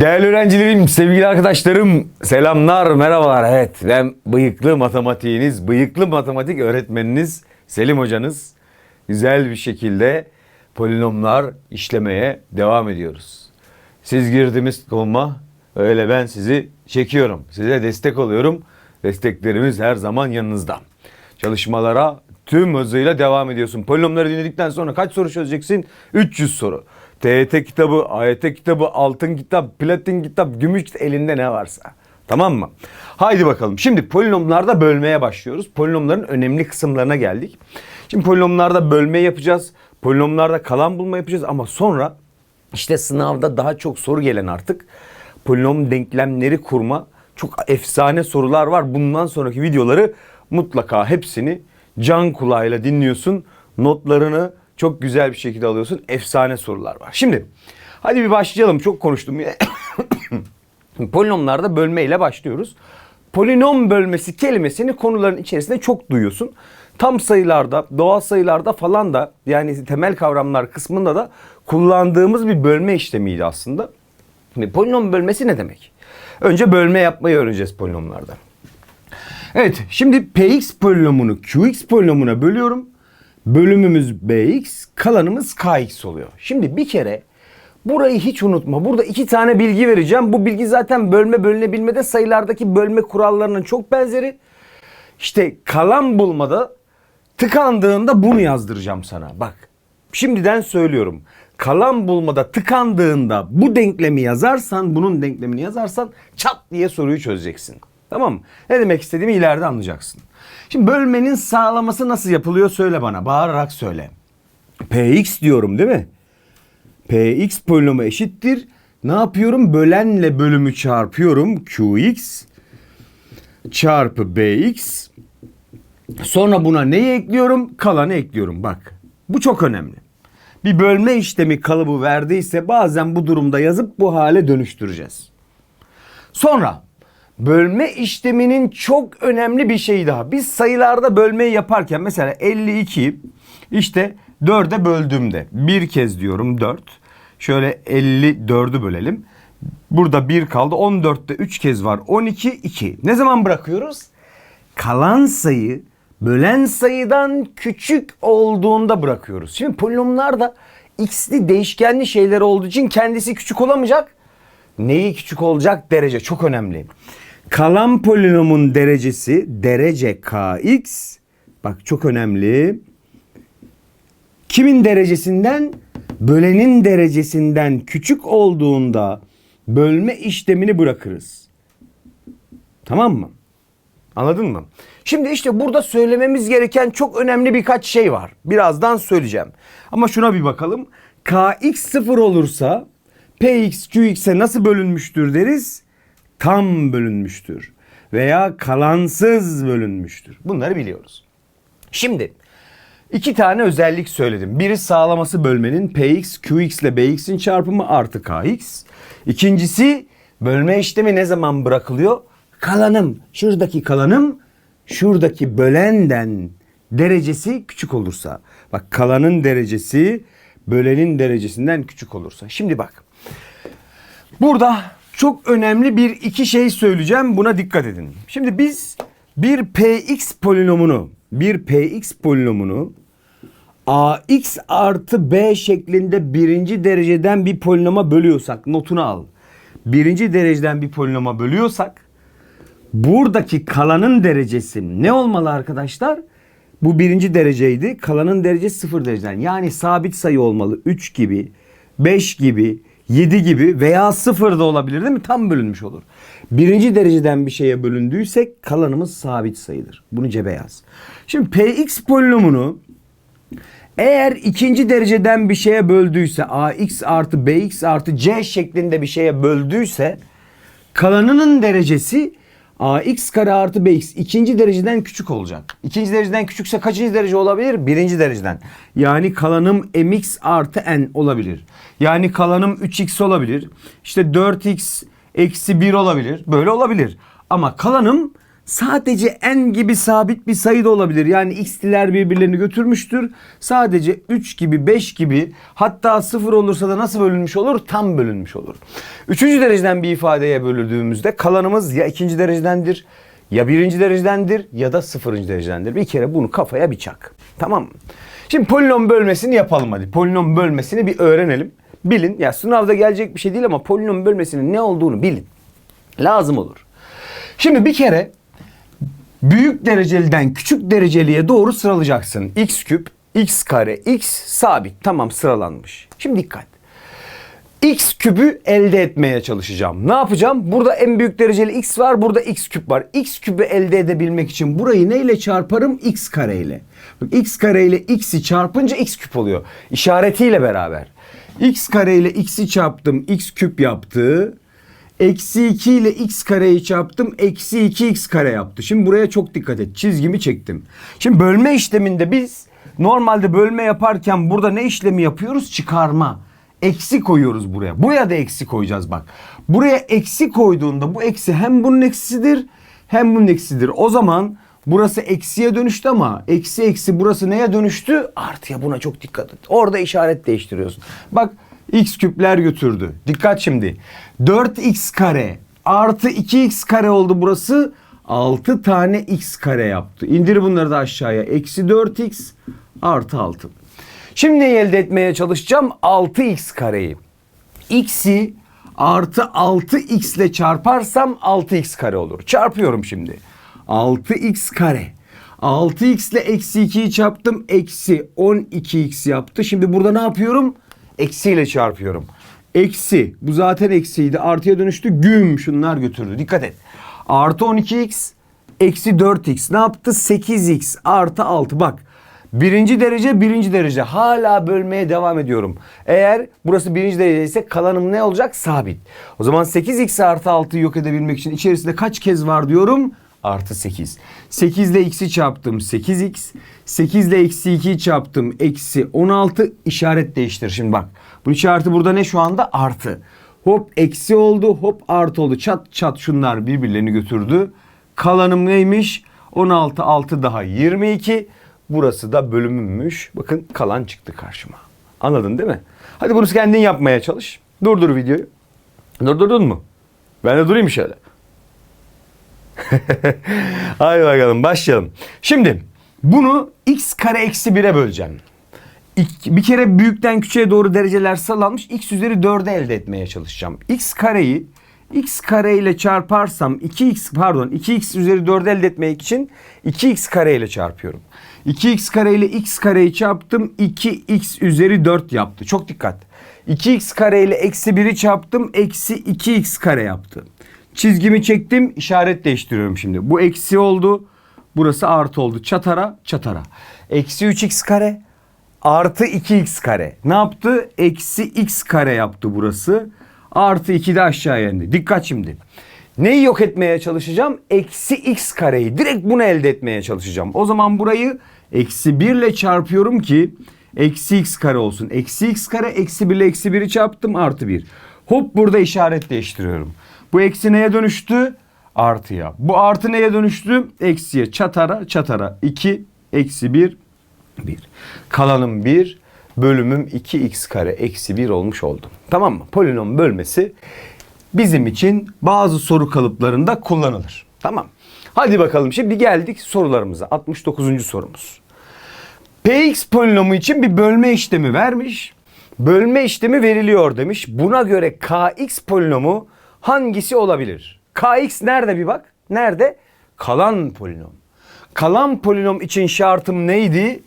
Değerli öğrencilerim, sevgili arkadaşlarım, selamlar, merhabalar. Evet, ben bıyıklı matematiğiniz, bıyıklı matematik öğretmeniniz Selim hocanız. Güzel bir şekilde polinomlar işlemeye devam ediyoruz. Siz girdiniz koluma, öyle ben sizi çekiyorum. Size destek oluyorum. Desteklerimiz her zaman yanınızda. Çalışmalara tüm hızıyla devam ediyorsun. Polinomları dinledikten sonra kaç soru çözeceksin? 300 soru. TYT kitabı, AYT kitabı, altın kitap, platin kitap, gümüş elinde ne varsa. Tamam mı? Haydi bakalım. Şimdi polinomlarda bölmeye başlıyoruz. Polinomların önemli kısımlarına geldik. Şimdi polinomlarda bölme yapacağız. Polinomlarda kalan bulma yapacağız ama sonra işte sınavda daha çok soru gelen artık polinom denklemleri kurma çok efsane sorular var. Bundan sonraki videoları mutlaka hepsini can kulağıyla dinliyorsun. Notlarını çok güzel bir şekilde alıyorsun. Efsane sorular var. Şimdi hadi bir başlayalım. Çok konuştum. Polinomlarda bölmeyle başlıyoruz. Polinom bölmesi kelimesini konuların içerisinde çok duyuyorsun. Tam sayılarda, doğal sayılarda falan da yani temel kavramlar kısmında da kullandığımız bir bölme işlemiydi aslında. Şimdi polinom bölmesi ne demek? Önce bölme yapmayı öğreneceğiz polinomlarda. Evet şimdi px polinomunu qx polinomuna bölüyorum. Bölümümüz bx, kalanımız kx oluyor. Şimdi bir kere burayı hiç unutma. Burada iki tane bilgi vereceğim. Bu bilgi zaten bölme bölünebilmede sayılardaki bölme kurallarının çok benzeri. İşte kalan bulmada tıkandığında bunu yazdıracağım sana. Bak şimdiden söylüyorum. Kalan bulmada tıkandığında bu denklemi yazarsan, bunun denklemini yazarsan çat diye soruyu çözeceksin. Tamam mı? Ne demek istediğimi ileride anlayacaksın. Şimdi bölmenin sağlaması nasıl yapılıyor söyle bana. Bağırarak söyle. Px diyorum değil mi? Px polinomu eşittir. Ne yapıyorum? Bölenle bölümü çarpıyorum. Qx çarpı bx. Sonra buna neyi ekliyorum? Kalanı ekliyorum. Bak bu çok önemli. Bir bölme işlemi kalıbı verdiyse bazen bu durumda yazıp bu hale dönüştüreceğiz. Sonra bölme işleminin çok önemli bir şeyi daha. Biz sayılarda bölmeyi yaparken mesela 52 işte 4'e böldüğümde bir kez diyorum 4. Şöyle 54'ü bölelim. Burada 1 kaldı. 14'te 3 kez var. 12 2. Ne zaman bırakıyoruz? Kalan sayı bölen sayıdan küçük olduğunda bırakıyoruz. Şimdi polinomlarda x'li değişkenli şeyler olduğu için kendisi küçük olamayacak. Neyi küçük olacak? Derece çok önemli. Kalan polinomun derecesi derece kx. Bak çok önemli. Kimin derecesinden? Bölenin derecesinden küçük olduğunda bölme işlemini bırakırız. Tamam mı? Anladın mı? Şimdi işte burada söylememiz gereken çok önemli birkaç şey var. Birazdan söyleyeceğim. Ama şuna bir bakalım. Kx sıfır olursa Px Qx'e nasıl bölünmüştür deriz? Tam bölünmüştür. Veya kalansız bölünmüştür. Bunları biliyoruz. Şimdi iki tane özellik söyledim. Biri sağlaması bölmenin Px, Qx ile Bx'in çarpımı artı Kx. İkincisi bölme işlemi ne zaman bırakılıyor? Kalanım, şuradaki kalanım şuradaki bölenden derecesi küçük olursa. Bak kalanın derecesi bölenin derecesinden küçük olursa. Şimdi bak. Burada çok önemli bir iki şey söyleyeceğim. Buna dikkat edin. Şimdi biz bir px polinomunu, bir px polinomunu ax artı b şeklinde birinci dereceden bir polinoma bölüyorsak notunu al. Birinci dereceden bir polinoma bölüyorsak buradaki kalanın derecesi ne olmalı arkadaşlar? Bu birinci dereceydi. Kalanın derecesi sıfır dereceden. Yani sabit sayı olmalı. 3 gibi, 5 gibi, 7 gibi veya sıfır da olabilir değil mi? Tam bölünmüş olur. Birinci dereceden bir şeye bölündüysek kalanımız sabit sayıdır. Bunu cebe yaz. Şimdi px polinomunu eğer ikinci dereceden bir şeye böldüyse ax artı bx artı c şeklinde bir şeye böldüyse kalanının derecesi ax kare artı bx ikinci dereceden küçük olacak. İkinci dereceden küçükse kaçıncı derece olabilir? Birinci dereceden. Yani kalanım mx artı n olabilir. Yani kalanım 3x olabilir. İşte 4x eksi 1 olabilir. Böyle olabilir. Ama kalanım sadece n gibi sabit bir sayı da olabilir. Yani x'liler birbirlerini götürmüştür. Sadece 3 gibi 5 gibi hatta 0 olursa da nasıl bölünmüş olur? Tam bölünmüş olur. Üçüncü dereceden bir ifadeye bölündüğümüzde kalanımız ya ikinci derecedendir ya birinci derecedendir ya da sıfırıncı derecedendir. Bir kere bunu kafaya bir çak. Tamam mı? Şimdi polinom bölmesini yapalım hadi. Polinom bölmesini bir öğrenelim. Bilin. Ya sınavda gelecek bir şey değil ama polinom bölmesinin ne olduğunu bilin. Lazım olur. Şimdi bir kere büyük dereceliden küçük dereceliye doğru sıralayacaksın. x küp, x kare, x sabit. Tamam sıralanmış. Şimdi dikkat. x küpü elde etmeye çalışacağım. Ne yapacağım? Burada en büyük dereceli x var, burada x küp var. x küpü elde edebilmek için burayı neyle çarparım? x kare ile. Bak, x kare ile x'i çarpınca x küp oluyor. İşaretiyle beraber. x kare ile x'i çarptım, x küp yaptı. Eksi 2 ile x kareyi çarptım. Eksi 2x kare yaptı. Şimdi buraya çok dikkat et. Çizgimi çektim. Şimdi bölme işleminde biz normalde bölme yaparken burada ne işlemi yapıyoruz? Çıkarma. Eksi koyuyoruz buraya. Buraya da eksi koyacağız bak. Buraya eksi koyduğunda bu eksi hem bunun eksisidir hem bunun eksisidir. O zaman burası eksiye dönüştü ama eksi eksi burası neye dönüştü? Artıya buna çok dikkat et. Orada işaret değiştiriyorsun. Bak x küpler götürdü. Dikkat şimdi. 4x kare artı 2x kare oldu burası. 6 tane x kare yaptı. İndir bunları da aşağıya. Eksi 4x artı 6. Şimdi elde etmeye çalışacağım? 6x kareyi. x'i artı 6x ile çarparsam 6x kare olur. Çarpıyorum şimdi. 6x kare. 6x ile eksi 2'yi çarptım. Eksi 12x yaptı. Şimdi burada ne yapıyorum? Eksiyle çarpıyorum. Eksi. Bu zaten eksiydi. Artıya dönüştü. Güm şunlar götürdü. Dikkat et. Artı 12x. Eksi 4x. Ne yaptı? 8x artı 6. Bak. Birinci derece birinci derece. Hala bölmeye devam ediyorum. Eğer burası birinci derece ise kalanım ne olacak? Sabit. O zaman 8x artı 6'yı yok edebilmek için içerisinde kaç kez var diyorum? Artı 8. 8 ile x'i çarptım 8x. 8 ile eksi 2'yi çarptım eksi 16. işaret değiştir. Şimdi bak. Bu işareti burada ne şu anda? Artı. Hop eksi oldu hop artı oldu. Çat çat şunlar birbirlerini götürdü. Kalanım neymiş? 16 6 daha 22. Burası da bölümümmüş. Bakın kalan çıktı karşıma. Anladın değil mi? Hadi bunu kendin yapmaya çalış. Durdur videoyu. Durdurdun mu? Ben de durayım şöyle. Hadi bakalım başlayalım. Şimdi bunu x kare eksi 1'e böleceğim. Bir kere büyükten küçüğe doğru dereceler sıralanmış. x üzeri 4'ü elde etmeye çalışacağım. x kareyi x kare ile çarparsam 2x pardon 2x üzeri 4'ü elde etmek için 2x kare ile çarpıyorum. 2x kare ile x kareyi çarptım 2x üzeri 4 yaptı. Çok dikkat. 2x kare ile eksi 1'i çarptım eksi 2x kare yaptı. Çizgimi çektim işaret değiştiriyorum şimdi. Bu eksi oldu. Burası artı oldu. Çatara çatara. Eksi 3x kare artı 2x kare. Ne yaptı? Eksi x kare yaptı burası. Artı 2 de aşağıya indi. Dikkat şimdi. Neyi yok etmeye çalışacağım? Eksi x kareyi. Direkt bunu elde etmeye çalışacağım. O zaman burayı eksi 1 ile çarpıyorum ki eksi x kare olsun. Eksi x kare eksi 1 ile eksi 1'i çarptım artı 1. Hop burada işaret değiştiriyorum. Bu eksi neye dönüştü? Artıya. Bu artı neye dönüştü? Eksiye. Çatara çatara. 2 eksi 1 1. Kalanım 1 bölümüm 2x kare eksi 1 olmuş oldu. Tamam mı? Polinom bölmesi bizim için bazı soru kalıplarında kullanılır. Tamam. Hadi bakalım şimdi geldik sorularımıza. 69. sorumuz. Px polinomu için bir bölme işlemi vermiş. Bölme işlemi veriliyor demiş. Buna göre kx polinomu hangisi olabilir? kx nerede bir bak? Nerede? Kalan polinom. Kalan polinom için şartım neydi?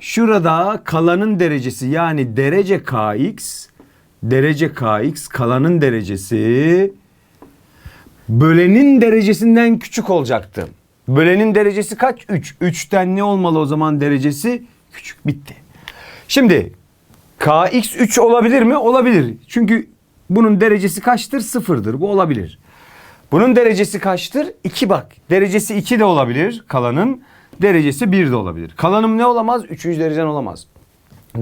Şurada kalanın derecesi yani derece kx, derece kx kalanın derecesi bölenin derecesinden küçük olacaktı. Bölenin derecesi kaç? 3. 3'ten ne olmalı o zaman derecesi? Küçük. Bitti. Şimdi kx 3 olabilir mi? Olabilir. Çünkü bunun derecesi kaçtır? Sıfırdır. Bu olabilir. Bunun derecesi kaçtır? 2 bak. Derecesi 2 de olabilir kalanın. Derecesi 1 de olabilir. Kalanım ne olamaz? 3. dereceden olamaz.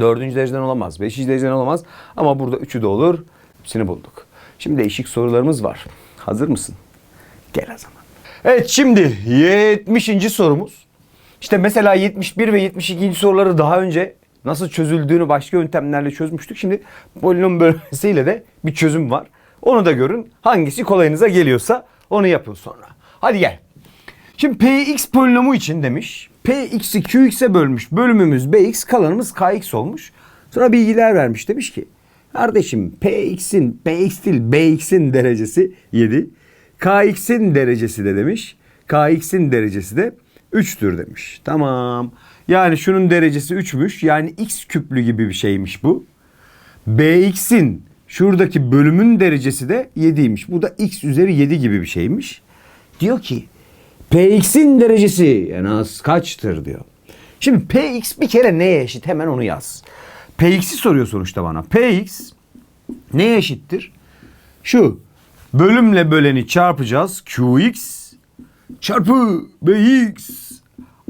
4. dereceden olamaz. 5. dereceden olamaz. Ama burada 3'ü de olur. Hepsini bulduk. Şimdi değişik sorularımız var. Hazır mısın? Gel o zaman. Evet şimdi 70. sorumuz. İşte mesela 71 ve 72. soruları daha önce nasıl çözüldüğünü başka yöntemlerle çözmüştük. Şimdi polinom bölmesiyle de bir çözüm var. Onu da görün. Hangisi kolayınıza geliyorsa onu yapın sonra. Hadi gel. Şimdi Px polinomu için demiş. Px'i Qx'e bölmüş. Bölümümüz Bx, kalanımız Kx olmuş. Sonra bilgiler vermiş. Demiş ki kardeşim Px'in, Px değil Bx'in derecesi 7. Kx'in derecesi de demiş. Kx'in derecesi de 3'tür demiş. Tamam. Yani şunun derecesi 3'müş. Yani x küplü gibi bir şeymiş bu. Bx'in şuradaki bölümün derecesi de 7'ymiş. Bu da x üzeri 7 gibi bir şeymiş. Diyor ki Px'in derecesi en az kaçtır diyor. Şimdi Px bir kere neye eşit? Hemen onu yaz. Px'i soruyor sonuçta bana. Px neye eşittir? Şu bölümle böleni çarpacağız. Qx çarpı Bx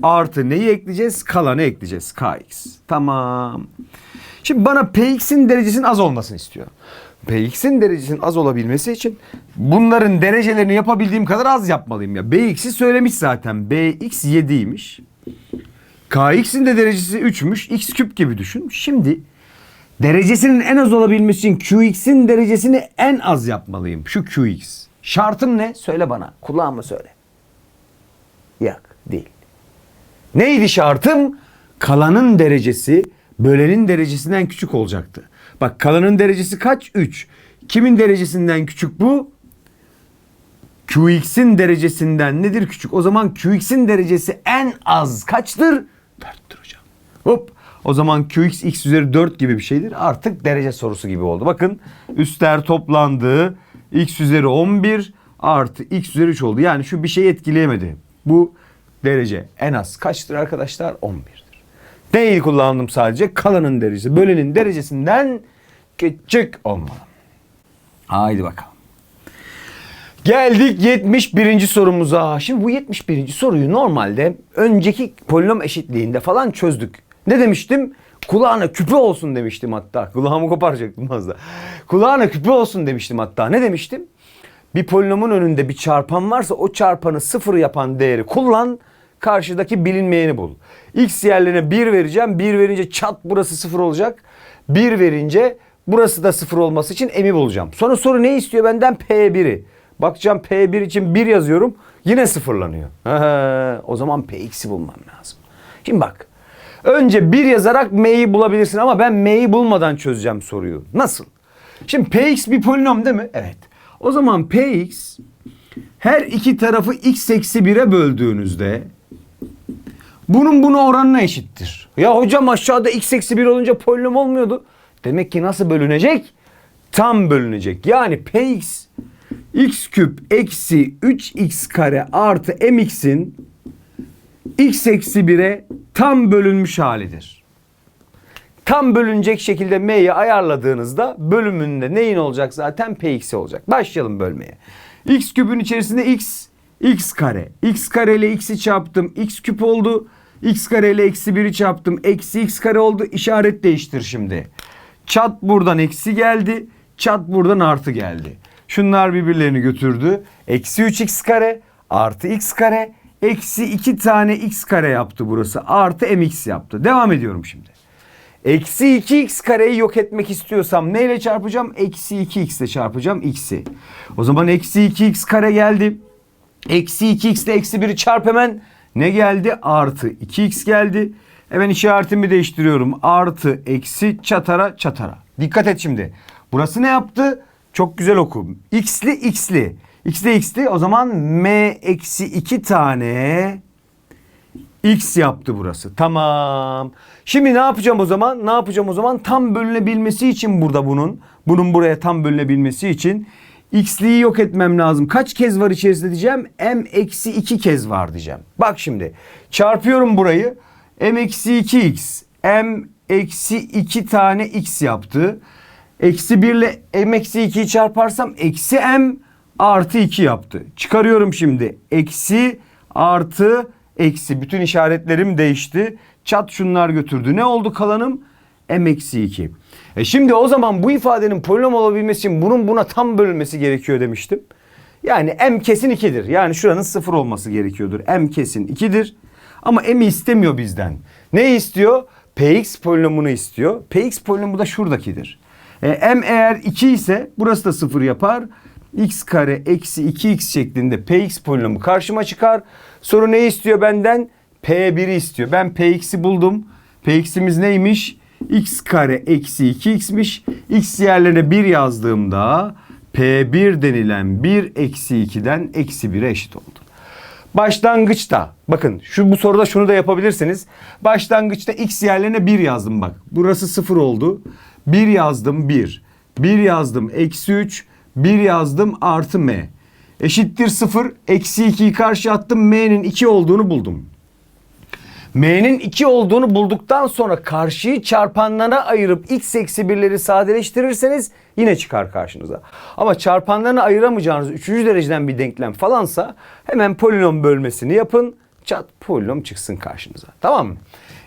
artı neyi ekleyeceğiz? Kalanı ekleyeceğiz. Kx. Tamam. Şimdi bana Px'in derecesinin az olmasını istiyor. Px'in derecesinin az olabilmesi için bunların derecelerini yapabildiğim kadar az yapmalıyım ya. Bx'i söylemiş zaten. Bx 7'ymiş. Kx'in de derecesi 3'müş. X küp gibi düşün. Şimdi derecesinin en az olabilmesi için Qx'in derecesini en az yapmalıyım. Şu Qx. Şartım ne? Söyle bana. Kulağıma söyle. Yok değil. Neydi şartım? Kalanın derecesi bölenin derecesinden küçük olacaktı. Bak kalanın derecesi kaç? 3. Kimin derecesinden küçük bu? Qx'in derecesinden nedir küçük? O zaman Qx'in derecesi en az kaçtır? 4'tür hocam. Hop. O zaman Qx x üzeri 4 gibi bir şeydir. Artık derece sorusu gibi oldu. Bakın üstler toplandı. x üzeri 11 artı x üzeri 3 oldu. Yani şu bir şeyi etkileyemedi. Bu derece en az kaçtır arkadaşlar? 11'dir. Değil kullandım sadece. Kalanın derecesi. Bölenin derecesinden küçük olmalı. Haydi bakalım. Geldik 71. sorumuza. Şimdi bu 71. soruyu normalde önceki polinom eşitliğinde falan çözdük. Ne demiştim? Kulağına küpe olsun demiştim hatta. Kulağımı koparacaktım az da. Kulağına küpe olsun demiştim hatta. Ne demiştim? Bir polinomun önünde bir çarpan varsa o çarpanı sıfır yapan değeri kullan. Karşıdaki bilinmeyeni bul. X yerlerine 1 vereceğim. 1 verince çat burası sıfır olacak. 1 verince burası da sıfır olması için m'i bulacağım. Sonra soru ne istiyor benden? P1'i. Bakacağım P1 için 1 yazıyorum. Yine sıfırlanıyor. O zaman Px'i bulmam lazım. Şimdi bak. Önce 1 yazarak m'yi bulabilirsin ama ben m'yi bulmadan çözeceğim soruyu. Nasıl? Şimdi Px bir polinom değil mi? Evet. O zaman Px her iki tarafı x eksi 1'e böldüğünüzde bunun buna oranına eşittir. Ya hocam aşağıda x eksi 1 olunca polinom olmuyordu. Demek ki nasıl bölünecek? Tam bölünecek. Yani Px x küp eksi 3x kare artı mx'in x eksi 1'e tam bölünmüş halidir. Tam bölünecek şekilde m'yi ayarladığınızda bölümünde neyin olacak zaten px olacak. Başlayalım bölmeye. x küpün içerisinde x, x kare. x kare ile x'i çarptım. x küp oldu. X kare ile eksi 1'i çarptım. Eksi x kare oldu. İşaret değiştir şimdi. Çat buradan eksi geldi. Çat buradan artı geldi. Şunlar birbirlerini götürdü. Eksi 3x kare artı x kare. Eksi 2 tane x kare yaptı burası. Artı mx yaptı. Devam ediyorum şimdi. Eksi 2x kareyi yok etmek istiyorsam neyle çarpacağım? Eksi 2x ile çarpacağım x'i. O zaman eksi 2x kare geldi. Eksi 2x ile eksi 1'i çarp hemen. Ne geldi? Artı 2x geldi. Hemen işaretimi değiştiriyorum. Artı eksi çatara çatara. Dikkat et şimdi. Burası ne yaptı? Çok güzel oku. X'li x'li. X'li x'li o zaman m eksi 2 tane X yaptı burası. Tamam. Şimdi ne yapacağım o zaman? Ne yapacağım o zaman? Tam bölünebilmesi için burada bunun. Bunun buraya tam bölünebilmesi için x'liği yok etmem lazım. Kaç kez var içerisinde diyeceğim? m eksi 2 kez var diyeceğim. Bak şimdi. Çarpıyorum burayı. m eksi 2x. m eksi 2 tane x yaptı. Eksi 1 ile m eksi 2'yi çarparsam eksi m artı 2 yaptı. Çıkarıyorum şimdi. Eksi artı eksi. Bütün işaretlerim değişti. Çat şunlar götürdü. Ne oldu kalanım? M eksi 2. E şimdi o zaman bu ifadenin polinom olabilmesi için bunun buna tam bölünmesi gerekiyor demiştim. Yani m kesin 2'dir. Yani şuranın 0 olması gerekiyordur. m kesin 2'dir. Ama m'i istemiyor bizden. Ne istiyor? px polinomunu istiyor. px polinomu da şuradakidir. E, m eğer 2 ise burası da 0 yapar. x kare eksi 2x şeklinde px polinomu karşıma çıkar. Soru ne istiyor benden? p1'i istiyor. Ben px'i buldum. px'imiz neymiş? X kare eksi 2x'miş. x yerlerine 1 yazdığımda p1 denilen 1 eksi 2'den eksi 1'e eşit oldu. Başlangıçta bakın şu bu soruda şunu da yapabilirsiniz. Başlangıçta x yerlerine 1 yazdım bak. Burası 0 oldu. 1 yazdım 1. 1 yazdım eksi 3. 1 yazdım artı m. Eşittir 0. Eksi 2'yi karşı attım. m'nin 2 olduğunu buldum. M'nin 2 olduğunu bulduktan sonra karşıyı çarpanlara ayırıp x eksi birleri sadeleştirirseniz yine çıkar karşınıza. Ama çarpanlarına ayıramayacağınız 3. dereceden bir denklem falansa hemen polinom bölmesini yapın. Çat polinom çıksın karşınıza. Tamam mı?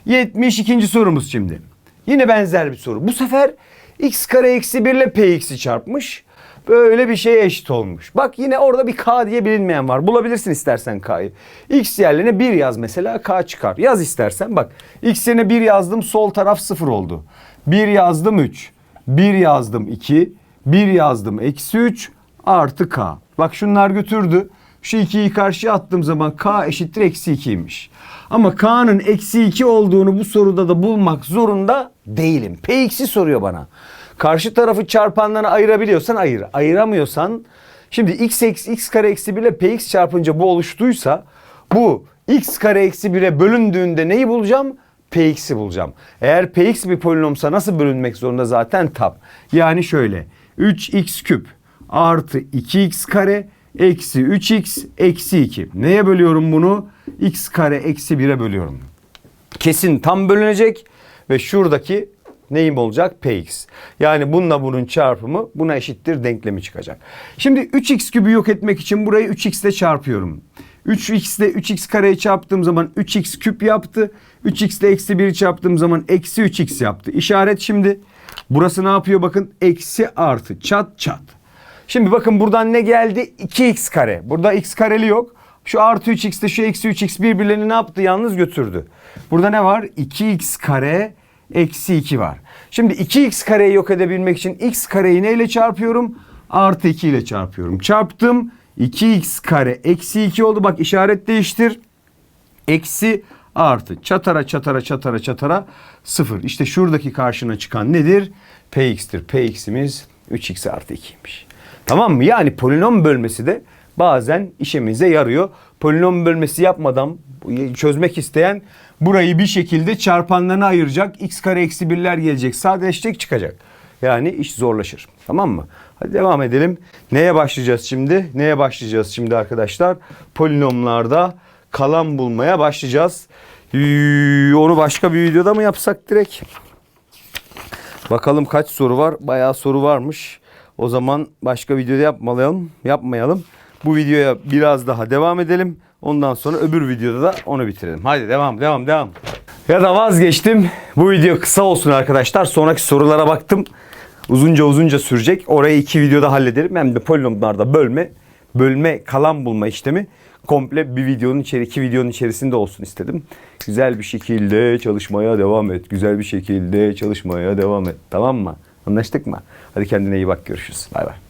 72. sorumuz şimdi. Yine benzer bir soru. Bu sefer x kare eksi 1 ile px'i çarpmış. Böyle bir şeye eşit olmuş. Bak yine orada bir k diye bilinmeyen var. Bulabilirsin istersen k'yı. x yerlerine 1 yaz mesela k çıkar. Yaz istersen bak. x yerine 1 yazdım sol taraf 0 oldu. 1 yazdım 3. 1 yazdım 2. 1 yazdım eksi 3 artı k. Bak şunlar götürdü. Şu 2'yi karşıya attığım zaman k eşittir eksi 2'ymiş. Ama k'nın eksi 2 olduğunu bu soruda da bulmak zorunda değilim. Px'i soruyor bana. Karşı tarafı çarpanlarına ayırabiliyorsan ayır. Ayıramıyorsan şimdi x, eksi, x kare eksi 1 ile px çarpınca bu oluştuysa bu x kare eksi 1'e bölündüğünde neyi bulacağım? px'i bulacağım. Eğer px bir polinomsa nasıl bölünmek zorunda zaten tab. Yani şöyle 3x küp artı 2x kare eksi 3x eksi 2. Neye bölüyorum bunu? x kare eksi 1'e bölüyorum. Kesin tam bölünecek ve şuradaki neyim olacak? Px. Yani bununla bunun çarpımı buna eşittir denklemi çıkacak. Şimdi 3x kübü yok etmek için burayı 3x ile çarpıyorum. 3x ile 3x kareyi çarptığım zaman 3x küp yaptı. 3x ile eksi 1'i çarptığım zaman eksi 3x yaptı. İşaret şimdi. Burası ne yapıyor bakın? Eksi artı çat çat. Şimdi bakın buradan ne geldi? 2x kare. Burada x kareli yok. Şu artı 3x ile şu eksi 3x birbirlerini ne yaptı? Yalnız götürdü. Burada ne var? 2x kare eksi 2 var. Şimdi 2x kareyi yok edebilmek için x kareyi neyle çarpıyorum? Artı 2 ile çarpıyorum. Çarptım. 2x kare eksi 2 oldu. Bak işaret değiştir. Eksi artı çatara çatara çatara çatara 0. İşte şuradaki karşına çıkan nedir? Px'tir. Px'imiz 3x artı 2'ymiş. Tamam mı? Yani polinom bölmesi de bazen işimize yarıyor. Polinom bölmesi yapmadan çözmek isteyen burayı bir şekilde çarpanlarına ayıracak. x kare eksi birler gelecek. Sadeleşecek çıkacak. Yani iş zorlaşır. Tamam mı? Hadi devam edelim. Neye başlayacağız şimdi? Neye başlayacağız şimdi arkadaşlar? Polinomlarda kalan bulmaya başlayacağız. Onu başka bir videoda mı yapsak direkt? Bakalım kaç soru var? Bayağı soru varmış. O zaman başka videoda yapmayalım. Yapmayalım. Bu videoya biraz daha devam edelim. Ondan sonra öbür videoda da onu bitirelim. Hadi devam devam devam. Ya da vazgeçtim. Bu video kısa olsun arkadaşlar. Sonraki sorulara baktım. Uzunca uzunca sürecek. Orayı iki videoda hallederim. Hem de polinomlarda bölme, bölme, kalan bulma işlemi komple bir videonun içeri, iki videonun içerisinde olsun istedim. Güzel bir şekilde çalışmaya devam et. Güzel bir şekilde çalışmaya devam et. Tamam mı? Anlaştık mı? Hadi kendine iyi bak. Görüşürüz. Bay bay.